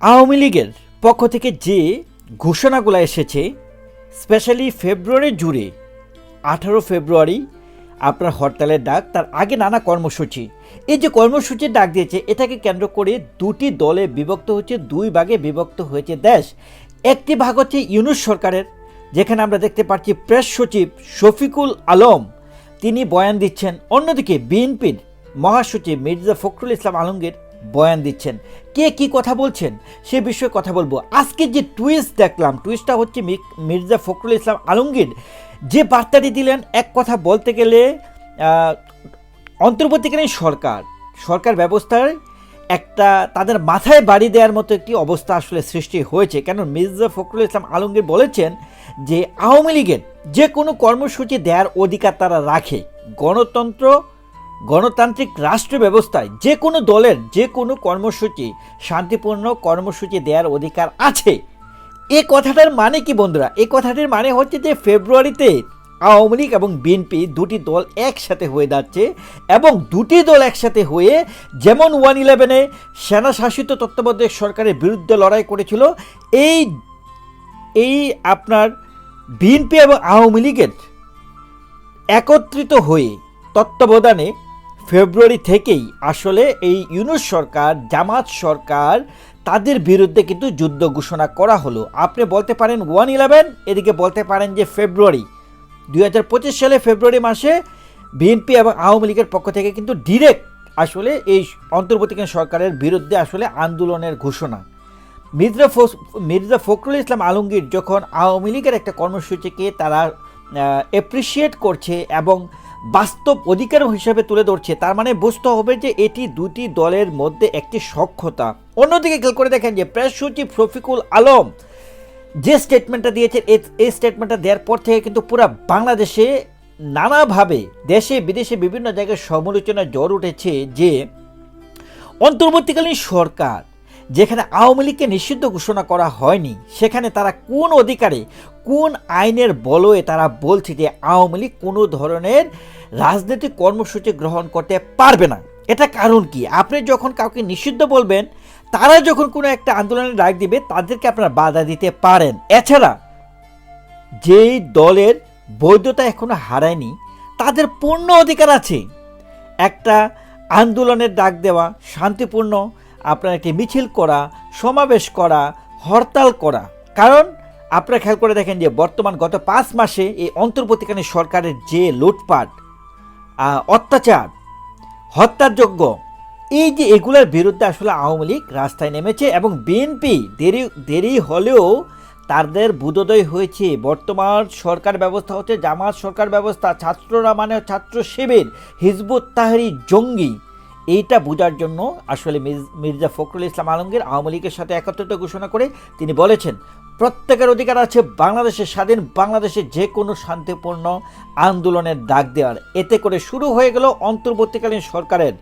আওয়ামী লীগের পক্ষ থেকে যে ঘোষণাগুলো এসেছে, স্পেশালি ফেব্রুয়ারি জুড়ে, আঠারো ফেব্রুয়ারি, আপনার হরতালের ডাক, তার আগে নানা কর্মসূচি। এই যে কর্মসূচির ডাক দিয়েছে, এটাকে কেন্দ্র করে দুটি দলে বিভক্ত হচ্ছে, দুই ভাগে বিভক্ত হয়েছে দেশ। একটি ভাগ হচ্ছে ইউনুস সরকারের, যেখানে আমরা দেখতে পাচ্ছি প্রেস সচিব শফিকুল আলম, তিনি বয়ান দিচ্ছেন। অন্যদিকে বিএনপির মহাসচিব মির্জা ফখরুল ইসলাম আলমগীর বয়ান দিচ্ছেন। কে কি কথা বলছেন? সে বিষয়ে কথা বলব। আজকে যে টুইস্ট দেখলাম টুইস্টটা হচ্ছে মির্জা ফখরুল ইসলাম আলমগীর। যে বার্তাটি দিলেন, এক কথা বলতে গেলে অন্তর্বর্তীকালীন সরকার সরকার ব্যবস্থায় একটা তাদের মাথায় বাড়ি দেওয়ার মতো একটি অবস্থা আসলে সৃষ্টি হয়েছে। কেন মির্জা ফখরুল ইসলাম আলমগীর বলেছেন যে, আওয়ামী লীগের যে কোনো কর্মসূচি দেওয়ার অধিকার তারা রাখে। গণতন্ত্র গণতান্ত্রিক রাষ্ট্র ব্যবস্থায় যে কোনো দলের যে কোনো কর্মসূচি, শান্তিপূর্ণ কর্মসূচি দেওয়ার অধিকার আছে। এ কথাটার মানে কি বন্ধুরা? এ কথাটির মানে হচ্ছে যে ফেব্রুয়ারিতে আওয়ামী লীগ এবং বিএনপি দুটি দল একসাথে হয়ে যাচ্ছে এবং দুটি দল একসাথে হয়ে যেমন ওয়ান ইলেভেনে সেনা শাসিত তত্ত্বাবধায়ক সরকারের বিরুদ্ধে লড়াই করেছিল, এই এই আপনার বিএনপি এবং আওয়ামী লীগের একত্রিত হয়ে তত্ত্বাবধানে ফেব্রুয়ারি থেকেই আসলে এই ইউনুস সরকার, জামাত সরকার, তাদের বিরুদ্ধে কিন্তু যুদ্ধ ঘোষণা করা হলো। আপনি বলতে পারেন ওয়ান ইলেভেন, এদিকে বলতে পারেন যে ফেব্রুয়ারি। দু হাজার পঁচিশ সালে ফেব্রুয়ারি মাসে বিএনপি এবং আওয়ামী লীগের পক্ষ থেকে কিন্তু ডিরেক্ট আসলে এই অন্তর্বর্তীকালীন সরকারের বিরুদ্ধে আসলে আন্দোলনের ঘোষণা। মির্জা মির্জা ফখরুল ইসলাম আলমগীর যখন আওয়ামী লীগের একটা কর্মসূচিকে তারা অ্যাপ্রিসিয়েট করছে এবং বাস্তব অধিকার হিসেবে তুলে ধরছে। তার মানে বুঝতে হবে যে এটি দুটি দলের মধ্যে একটি সক্ষতা। অন্যদিকে খেয়াল করে দেখেন যে প্রেস সচিব শফিকুল আলম যে স্টেটমেন্টটা দিয়েছেন এই স্টেটমেন্টটা দেওয়ার পর থেকে কিন্তু পুরো বাংলাদেশে নানাভাবে দেশে, বিদেশে বিভিন্ন জায়গায় সমালোচনা জ্বর উঠেছে যে অন্তর্বর্তীকালীন সরকার যেখানে আওয়ামী লীগকে নিষিদ্ধ ঘোষণা করা হয়নি, সেখানে তারা কোন অধিকারে, কোন আইনের বলয়ে তারা বলছে যে আওয়ামী লীগ কোনো ধরনের রাজনৈতিক কর্মসূচি গ্রহণ করতে পারবে না। এটা কারণ কি? আপনি যখন কাউকে নিষিদ্ধ বলবেন, তারা যখন কোনো একটা আন্দোলনের ডাক দিবে, তাদেরকে আপনারা বাধা দিতে পারেন। এছাড়া, যেই দলের বৈধতা এখনও হারায়নি, তাদের পূর্ণ অধিকার আছে। একটা আন্দোলনের ডাক দেওয়া, শান্তিপূর্ণ আপনার একটি মিছিল করা, সমাবেশ করা, হরতাল করা। কারণ, আপনারা খেয়াল করে দেখেন যে বর্তমান গত পাঁচ মাসে এই অন্তর্বর্তীকালীন সরকারের যে লুটপাট অত্যাচার হত্যাযোগ্য এই যে এগুলোর বিরুদ্ধে আসলে আওয়ামী লীগ রাস্তায় নেমেছে এবং বিএনপি দেরি দেরি হলেও তাদের বুধোদয় হয়েছে। বর্তমান সরকার ব্যবস্থা হচ্ছে জামাত সরকার ব্যবস্থা, ছাত্ররা মানে ছাত্র শিবির হিজবুত তাহারি জঙ্গি। এইটা বোঝার জন্য আসলে মির্জা ফখরুল ইসলাম আলমগীর আওয়ামী লীগের সাথে একত্রিত ঘোষণা করে তিনি বলেছেন, প্রত্যেকের অধিকার আছে বাংলাদেশের স্বাধীন বাংলাদেশে যে কোনো শান্তিপূর্ণ আন্দোলনের ডাক দেওয়ার। এতে করে শুরু হয়ে গেল অন্তর্বর্তীকালীন সরকারের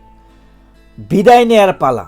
বিদায় নেয়ার পালা।